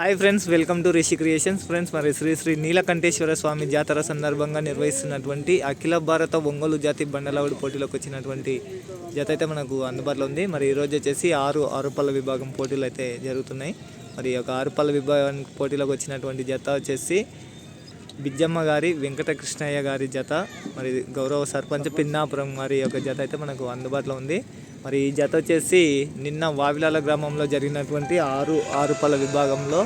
Hi friends welcome to Rishi creations friends మరి శ్రీ శ్రీ నీలకంఠేశ్వర స్వామి జాతర సందర్భంగా నిర్వహిస్తున్నటువంటి అఖిల భారత ఒంగోలు జాతి బండలావుడి పోటీలోకి వచ్చినటువంటి జత అయితే మనకు అందుబాటులో ఉంది. మరి ఈరోజు వచ్చేసి ఆరు ఆరుపల్ల విభాగం పోటీలు అయితే జరుగుతున్నాయి. మరి ఈ యొక్క ఆరుపల్ల విభాగం పోటీలోకి వచ్చినటువంటి జత వచ్చేసి బిజ్జమ్మ గారి వెంకటకృష్ణయ్య గారి జత. మరి గౌరవ సర్పంచ్ పిన్నాపురం గారి యొక్క జత అయితే మనకు అందుబాటులో ఉంది. మరి ఈ జత వచ్చేసి నిన్న వావిలాల గ్రామంలో జరిగినటువంటి ఆరు ఆరు పళ్ళ విభాగంలో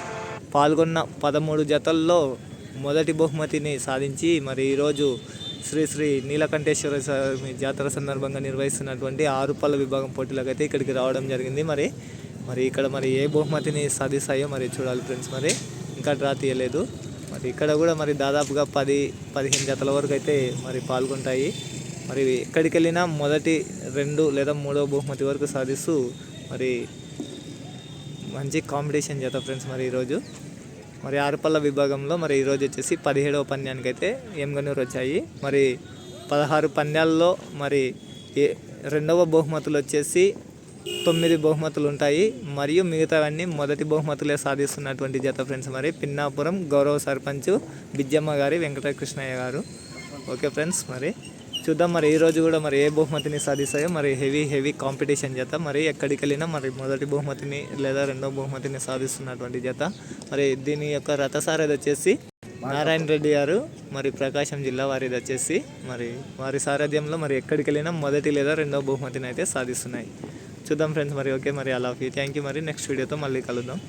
పాల్గొన్న పదమూడు జతల్లో మొదటి బహుమతిని సాధించి మరి ఈరోజు శ్రీ శ్రీ నీలకంఠేశ్వర స్వామి జాతర సందర్భంగా నిర్వహిస్తున్నటువంటి ఆరు పళ్ళ విభాగం పోటీలకు అయితే ఇక్కడికి రావడం జరిగింది. మరి మరి ఇక్కడ మరి ఏ బహుమతిని సాధిస్తాయో మరి చూడాలి ఫ్రెండ్స్ మరి. ఇంకా డ్రా తీయలేదు. మరి ఇక్కడ కూడా మరి దాదాపుగా పది పదిహేను జతల వరకు అయితే మరి పాల్గొంటాయి. మరి ఎక్కడికి వెళ్ళినా మొదటి రెండు లేదా మూడో బహుమతి వరకు సాధిస్తూ మరి మంచి కాంపిటీషన్ జత ఫ్రెండ్స్ మరి ఈరోజు. మరి ఆరుపల్ల విభాగంలో మరి ఈరోజు వచ్చేసి పదిహేడవ పంద్యానికి అయితే ఎంగనూరు వచ్చాయి. మరి పదహారు పంద్యాల్లో మరి ఏ రెండవ బహుమతులు వచ్చేసి తొమ్మిది బహుమతులు ఉంటాయి. మరియు మిగతావన్నీ మొదటి బహుమతులే సాధిస్తున్నటువంటి జత ఫ్రెండ్స్ మరి. పిన్నాపురం గౌరవ సర్పంచ్ బిజ్జమ్మ గారి వెంకటకృష్ణయ్య గారు. ఓకే ఫ్రెండ్స్ మరి. చూద్దాం. మరి ఈ రోజు కూడా మరి ఏ బహుమతిని సాధిస్తాయో మరి హెవీ హెవీ కాంపిటీషన్ జత. మరి ఎక్కడికి వెళ్ళినా మరి మొదటి బహుమతిని లేదా రెండో బహుమతిని సాధిస్తున్నటువంటి జత. మరి దీని యొక్క రథసారథి వచ్చేసి నారాయణ రెడ్డి గారు మరి ప్రకాశం జిల్లా వారిది వచ్చేసి మరి వారి సారథ్యంలో మరి ఎక్కడికి వెళ్ళినా మొదటి లేదా రెండో బహుమతిని అయితే సాధిస్తున్నాయి. చూద్దాం ఫ్రెండ్స్ మరి ఓకే మరి అలా. Thank you. మరి నెక్స్ట్ వీడియోతో మళ్ళీ కలుద్దాం.